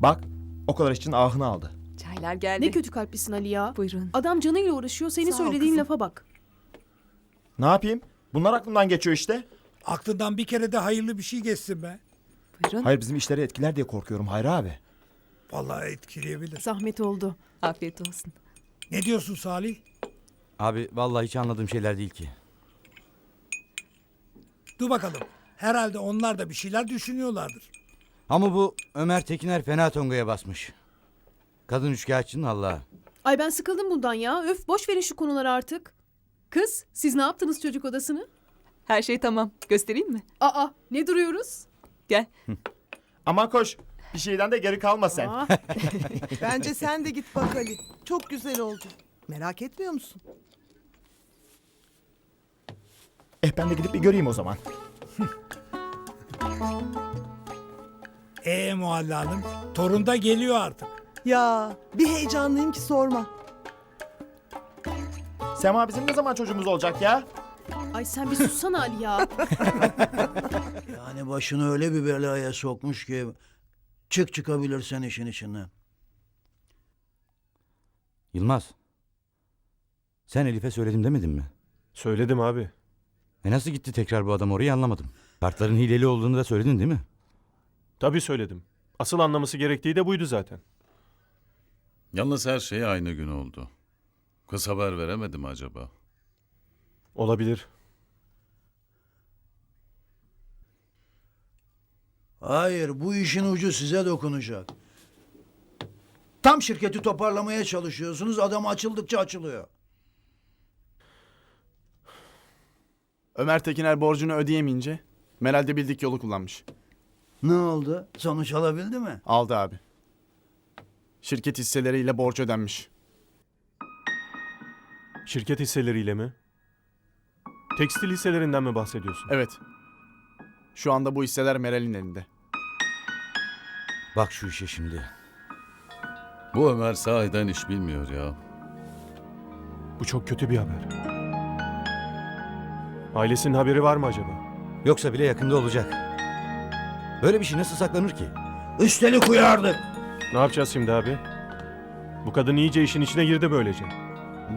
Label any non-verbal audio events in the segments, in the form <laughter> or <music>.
Bak o kadar için ahını aldı. Çaylar geldi. Ne kötü kalplisin Ali ya. Buyurun. Adam canıyla uğraşıyor. Senin Sağ ol söylediğin kızım. lafa bak. Ne yapayım? Bunlar aklımdan geçiyor işte. Aklından bir kere de hayırlı bir şey geçsin be. Buyurun. Hayır bizim işleri etkiler diye korkuyorum Hayri abi. Vallahi etkileyebilir. Zahmet oldu. Afiyet olsun. Ne diyorsun Salih? Abi vallahi hiç anladığım şeyler değil ki. Dur bakalım. Herhalde onlar da bir şeyler düşünüyorlardır. Ama bu Ömer Tekiner fena tongaya basmış. Kadın üçkağıtçının Allah'a. Ay ben sıkıldım bundan ya. Öf boş verin şu konuları artık. Kız siz ne yaptınız çocuk odasını? Her şey tamam. Göstereyim mi? Aa ne duruyoruz? Gel. <laughs> Aman koş. Bir şeyden de geri kalma sen. Aa, <laughs> Bence sen de git bak Ali. Çok güzel oldu. Merak etmiyor musun? Eh ben de gidip bir göreyim o zaman. <laughs> Ee Muhalle Hanım, torun da geliyor artık. Ya bir heyecanlıyım ki sorma. Sema bizim ne zaman çocuğumuz olacak ya? ay sen bir sussana Ali ya. <laughs> Yani başını öyle bir belaya sokmuş ki çık çıkabilirsen işin içinden. Yılmaz. Sen Elif'e söyledim demedin mi? Söyledim abi. E nasıl gitti tekrar bu adam orayı anlamadım. Kartların hileli olduğunu da söyledin değil mi? Tabii söyledim. Asıl anlaması gerektiği de buydu zaten. Yalnız her şey aynı gün oldu. Kız haber veremedi mi acaba? Olabilir. Hayır bu işin ucu size dokunacak. Tam şirketi toparlamaya çalışıyorsunuz adam açıldıkça açılıyor. Ömer Tekiner borcunu ödeyemeyince Meral de bildik yolu kullanmış. Ne oldu? Sonuç alabildi mi? Aldı abi. Şirket hisseleriyle borç ödenmiş. Şirket hisseleriyle mi? Tekstil hisselerinden mi bahsediyorsun? Evet. Şu anda bu hisseler Meral'in elinde. Bak şu işe şimdi. Bu Ömer sahiden iş bilmiyor ya. Bu çok kötü bir haber. Ailesinin haberi var mı acaba? Yoksa bile yakında olacak. Böyle bir şey nasıl saklanır ki? Üstelik uyardık. Ne yapacağız şimdi abi? Bu kadın iyice işin içine girdi böylece.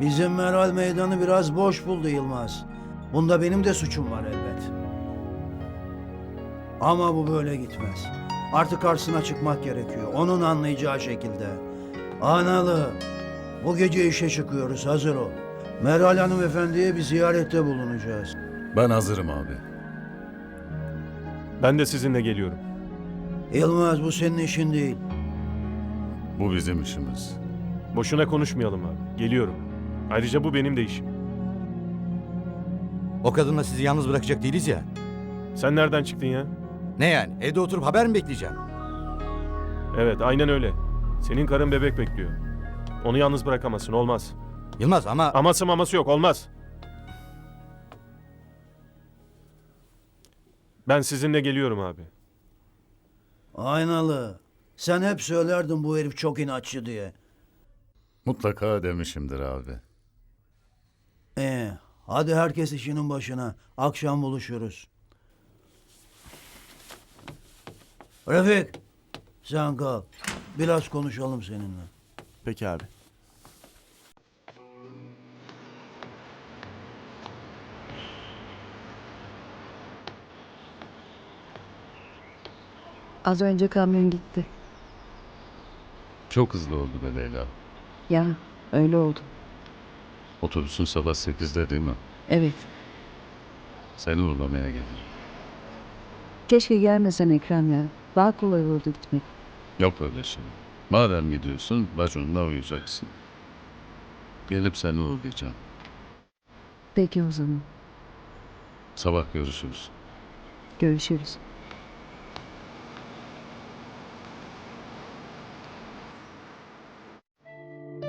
Bizim Meral meydanı biraz boş buldu Yılmaz. Bunda benim de suçum var elbet. Ama bu böyle gitmez. Artık karşısına çıkmak gerekiyor. Onun anlayacağı şekilde. Analı. Bu gece işe çıkıyoruz. Hazır ol. Meral hanımefendiye bir ziyarette bulunacağız. Ben hazırım abi. Ben de sizinle geliyorum. Yılmaz bu senin işin değil. Bu bizim işimiz. Boşuna konuşmayalım abi. Geliyorum. Ayrıca bu benim de işim. O kadınla sizi yalnız bırakacak değiliz ya. Sen nereden çıktın ya? Ne yani? Evde oturup haber mi bekleyeceğim? Evet aynen öyle. Senin karın bebek bekliyor. Onu yalnız bırakamazsın olmaz. Yılmaz ama... Aması maması yok olmaz. Ben sizinle geliyorum abi. Aynalı. Sen hep söylerdin bu herif çok inatçı diye. Mutlaka demişimdir abi. Ee, hadi herkes işinin başına. Akşam buluşuruz. Refik, sen kal. Biraz konuşalım seninle. Peki abi. Az önce kamyon gitti. Çok hızlı oldu be Leyla. Ya öyle oldu. Otobüsün sabah 8'de değil mi? Evet. Seni uğurlamaya geldim. Keşke gelmesen Ekrem ya. Daha kolay oldu gitmek. Yok öyle şey. Madem gidiyorsun baconla uyuyacaksın. Gelip seni uğurlayacağım. Peki o zaman. Sabah görüşürüz. Görüşürüz.